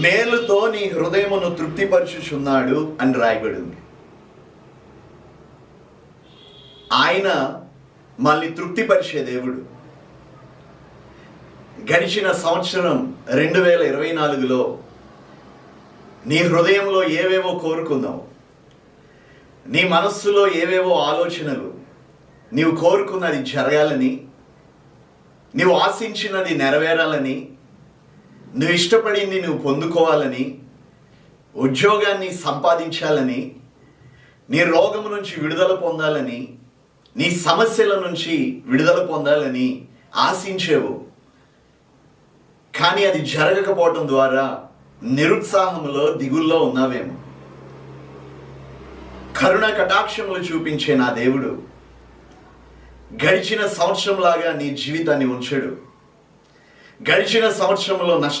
మేలుతో నీ హృదయమును తృప్తిపరచుచున్నాడు అని రాయబడి ఉంది ఆయన మళ్ళీ తృప్తిపరిచే దేవుడు. గడిచిన సంవత్సరం రెండు వేల ఇరవై నాలుగులో నీ హృదయంలో ఏవేవో కోరుకుందావు నీ మనస్సులో ఏవేవో ఆలోచనలు నీవు కోరుకున్నది జరగాలని నీవు ఆశించినది నెరవేరాలని నువ్వు ఇష్టపడింది నువ్వు పొందుకోవాలని ఉద్యోగాన్ని సంపాదించాలని నీ రోగము నుంచి విడుదల పొందాలని నీ సమస్యల నుంచి విడుదల పొందాలని ఆశించేవు. కానీ అది జరగకపోవటం ద్వారా నిరుత్సాహంలో దిగుల్లో ఉన్నావేమో. కరుణ కటాక్షములు చూపించే నా దేవుడు. గడిచిన సంవత్సరంలాగా నీ జీవితాన్ని ఉంచడు. గడిచిన సంవత్సరంలో నష్టం